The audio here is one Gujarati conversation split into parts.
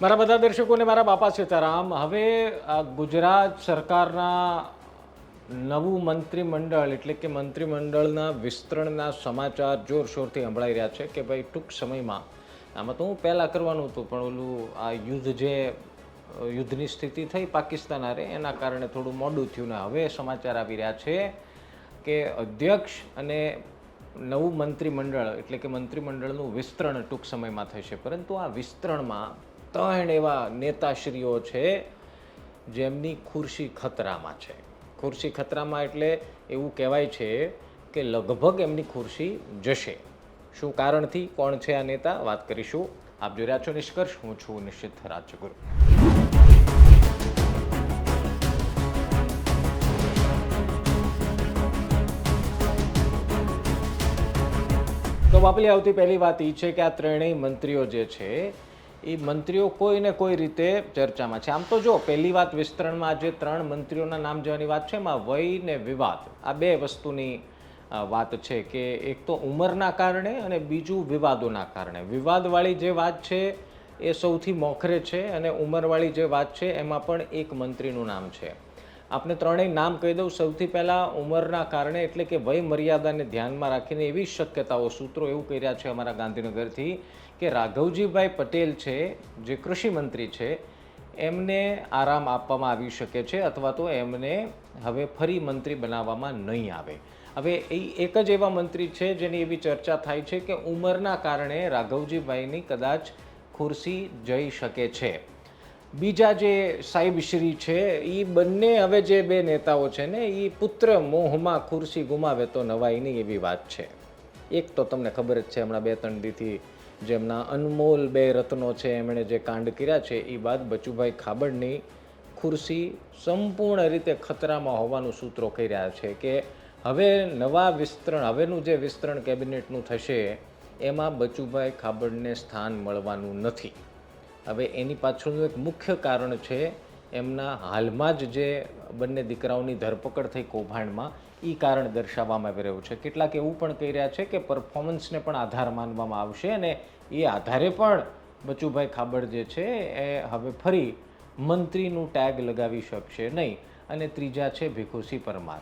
મારા બધા દર્શકોને મારા બાપા સીતારામ, હવે ગુજરાત સરકારના નવું મંત્રીમંડળ, એટલે કે મંત્રીમંડળના વિસ્તરણના સમાચાર જોરશોરથી સંભળાઈ રહ્યા છે કે ભાઈ ટૂંક સમયમાં, આમાં તો હું પહેલાં કરવાનું હતું, પણ ઓલું આ યુદ્ધ જે, યુદ્ધની સ્થિતિ થઈ પાકિસ્તાન આરે એના કારણે થોડું મોડું થયું ને હવે સમાચાર આવી રહ્યા છે કે અધ્યક્ષ અને નવું મંત્રીમંડળ, એટલે કે મંત્રીમંડળનું વિસ્તરણ ટૂંક સમયમાં થશે, પરંતુ આ વિસ્તરણમાં ત્રણ એવા નેતાશ્રીઓ છે જેમની ખુરશી ખતરામાં છે. ખુરશી ખતરામાં એટલે એવું કહેવાય છે કે લગભગ એમની ખુરશી જશે. શું કારણથી? કોણ છે આ નેતા? વાત કરીશું. આપ જોઈ રહ્યા છો નિષ્કર્ષ. હું છું નિશ્ચિત રાજગુરુ. તો બાપલી આવતી પહેલી વાત એ છે કે આ ત્રણેય મંત્રીઓ જે છે એ મંત્રીઓ કોઈ ને કોઈ રીતે ચર્ચામાં છે. આમ તો જો, પહેલી વાત વિસ્તરણમાં જે ત્રણ મંત્રીઓના નામ જવાની વાત છે, એમાં વય ને વિવાદ. આ બે વસ્તુની વાત છે કે એક તો ઉંમરના કારણે અને બીજું વિવાદોના કારણે. વિવાદવાળી જે વાત છે એ સૌથી મોખરે છે અને ઉંમરવાળી જે વાત છે એમાં પણ એક મંત્રીનું નામ છે. આપણે ત્રણેય નામ કહી દઉં. સૌથી પહેલાં ઉંમરના કારણે એટલે કે વય મર્યાદાને ધ્યાનમાં રાખીને એવી શક્યતાઓ સૂત્રો એવું કહી રહ્યા છે અમારા ગાંધીનગરથી કે રાઘવજીભાઈ પટેલ છે, જે કૃષિ મંત્રી છે, એમને આરામ આપવામાં આવી શકે છે અથવા તો એમને હવે ફરી મંત્રી બનાવવામાં નહીં આવે. હવે એ એક જ એવા મંત્રી છે જેની એવી ચર્ચા થાય છે કે ઉંમરના કારણે રાઘવજીભાઈની કદાચ ખુરશી જઈ શકે છે. બીજા જે સાહેબ શ્રી છે એ બંને હવે જે બે નેતાઓ છે ને એ પુત્ર મોહમાં ખુરશી ગુમાવે તો નવાઈ નહીં એવી વાત છે. એક તો તમને ખબર જ છે, હમણાં બે ત્રણ દીથી જેમના અનમોલ બે રત્નો છે, એમણે જે કાંડ કર્યા છે એ બાદ બચુભાઈ ખાબડની ખુરશી સંપૂર્ણ રીતે ખતરામાં હોવાનું સૂત્રો કહી રહ્યા છે કે હવે નવા વિસ્તરણ, હવેનું જે વિસ્તરણ કેબિનેટનું થશે, એમાં બચુભાઈ ખાબડને સ્થાન મળવાનું નથી. હવે એની પાછળનું એક મુખ્ય કારણ છે એમના હાલમાં જ જે બંને દીકરાઓની ધરપકડ થઈ કૌભાંડમાં એ કારણ દર્શાવવામાં આવી રહ્યું છે. કેટલાક એવું પણ કહી રહ્યા છે કે પરફોર્મન્સને પણ આધાર માનવામાં આવશે અને એ આધારે પણ બચુભાઈ ખાબડ જે છે એ હવે ફરી મંત્રીનું ટેગ લગાવી શકશે નહીં. અને ત્રીજા છે ભીખુસિંહ પરમાર.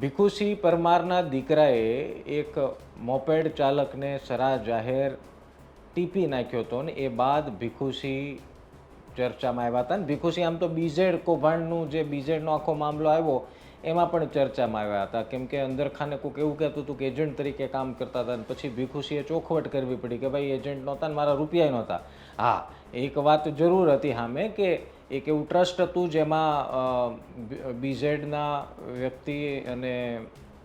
ભીખુસિંહ પરમારના દીકરાએ એક મોપેડ ચાલકને સરા જાહેર ટીપી નાખ્યો હતો ને એ બાદ ભીખુસિંહ ચર્ચામાં આવ્યા હતા. ને ભીખુસિંહ આમ તો બીઝેડ કૌભાંડનું જે બીઝેડનો આખો મામલો આવ્યો, એમાં પણ ચર્ચામાં આવ્યા હતા. કેમ કે અંદરખાને કોઈક એવું કહેતું હતું કે એજન્ટ તરીકે કામ કરતા હતા ને પછી ભીખુસિંહે ચોખવટ કરવી પડી કે ભાઈ, એજન્ટ નહોતા ને મારા રૂપિયા નહોતા. હા, એક વાત જરૂર હતી સામે કે એક એવું ટ્રસ્ટ હતું જેમાં બીઝેડના વ્યક્તિ અને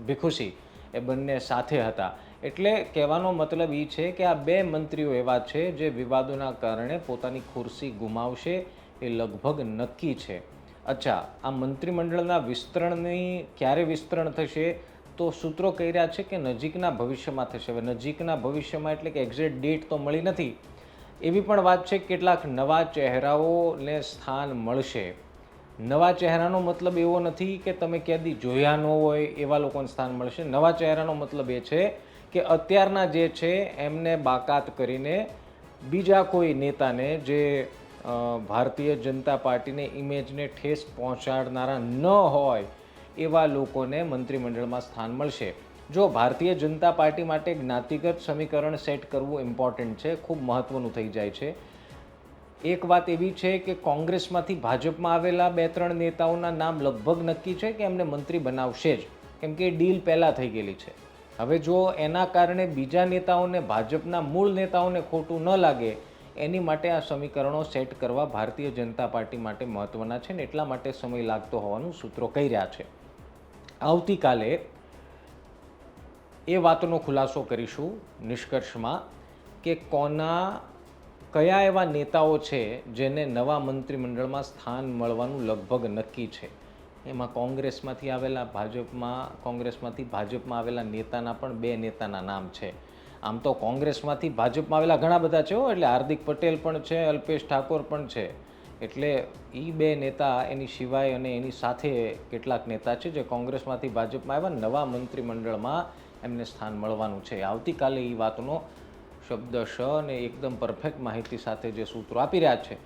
ભીખુસિંહ એ બંને સાથે હતા. એટલે કહેવાનો મતલબ એ છે કે આ બે મંત્રીઓ એવા છે જે વિવાદોના કારણે પોતાની ખુરશી ગુમાવશે એ લગભગ નક્કી છે. અચ્છા, આ મંત્રીમંડળના વિસ્તરણની ક્યારે વિસ્તરણ થશે? તો સૂત્રો કહી રહ્યા છે કે નજીકના ભવિષ્યમાં થશે. હવે નજીકના ભવિષ્યમાં એટલે કે એક્ઝેક્ટ ડેટ તો મળી નથી. એવી પણ વાત છે કેટલાક નવા ચહેરાઓને સ્થાન મળશે. નવા ચહેરાનો મતલબ એવો નથી કે તમે ક્યાંથી જોયા ન હોય એવા લોકોને સ્થાન મળશે. નવા ચહેરાનો મતલબ એ છે કે અત્યારના જે છે, એમને બાકાત કરીને બીજા કોઈ નેતાને જે ભારતીય જનતા પાર્ટીને ઇમેજને ઠેસ પહોંચાડનારા ન હોય, એવા લોકોને મંત્રીમંડળમાં સ્થાન મળશે. જો ભારતીય જનતા પાર્ટી માટે જ્ઞાતિગત સમીકરણ સેટ કરવું ઇમ્પોર્ટન્ટ છે, ખૂબ મહત્વનું થઈ જાય છે. એક વાત એવી છે કે કોંગ્રેસમાંથી ભાજપમાં આવેલા બે ત્રણ નેતાઓના નામ લગભગ નક્કી છે કે એમને મંત્રી બનાવશે જ. કેમ કે ડીલ પહેલાં થઈ ગયેલી છે. હવે જો એના કારણે બીજા નેતાઓને, ભાજપના મૂળ નેતાઓને ખોટું ન લાગે, એની માટે આ સમીકરણો સેટ કરવા ભારતીય જનતા પાર્ટી માટે મહત્ત્વના છે ને એટલા માટે સમય લાગતો હોવાનું સૂત્રો કહી રહ્યા છે. આવતીકાલે એ વાતનો ખુલાસો કરીશું નિષ્કર્ષમાં કે કોના, કયા એવા નેતાઓ છે જેને નવા મંત્રીમંડળમાં સ્થાન મળવાનું લગભગ નક્કી છે. એમાં કોંગ્રેસમાંથી આવેલા ભાજપમાં, કોંગ્રેસમાંથી ભાજપમાં આવેલા નેતાના પણ બે નેતાના નામ છે. આમ તો કોંગ્રેસમાંથી ભાજપમાં આવેલા ઘણા બધા છે એટલે હાર્દિક પટેલ પણ છે, અલ્પેશ ઠાકોર પણ છે. એટલે એ બે નેતા એની સિવાય અને એની સાથે કેટલાક નેતા છે જે કોંગ્રેસમાંથી ભાજપમાં આવ્યા, નવા મંત્રીમંડળમાં એમને સ્થાન મળવાનું છે. આવતીકાલે એ વાતનો શબ્દ શ અને એકદમ પરફેક્ટ માહિતી સાથે જે સૂત્રો આપી રહ્યા છે,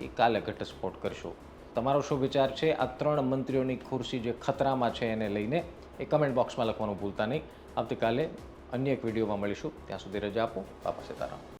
એ કાલે ઘટસ્ફોટ કરશું. તમારો શું વિચાર છે? આ ત્રણ મંત્રીઓની ખુરશી જે ખતરામાં છે એને લઈને એ કમેન્ટ બોક્સમાં લખવાનું ભૂલતા નહીં. આવતીકાલે અન્ય એક વિડીયોમાં મળીશું. ત્યાં સુધી રજા આપો. બાપા સીતારામ.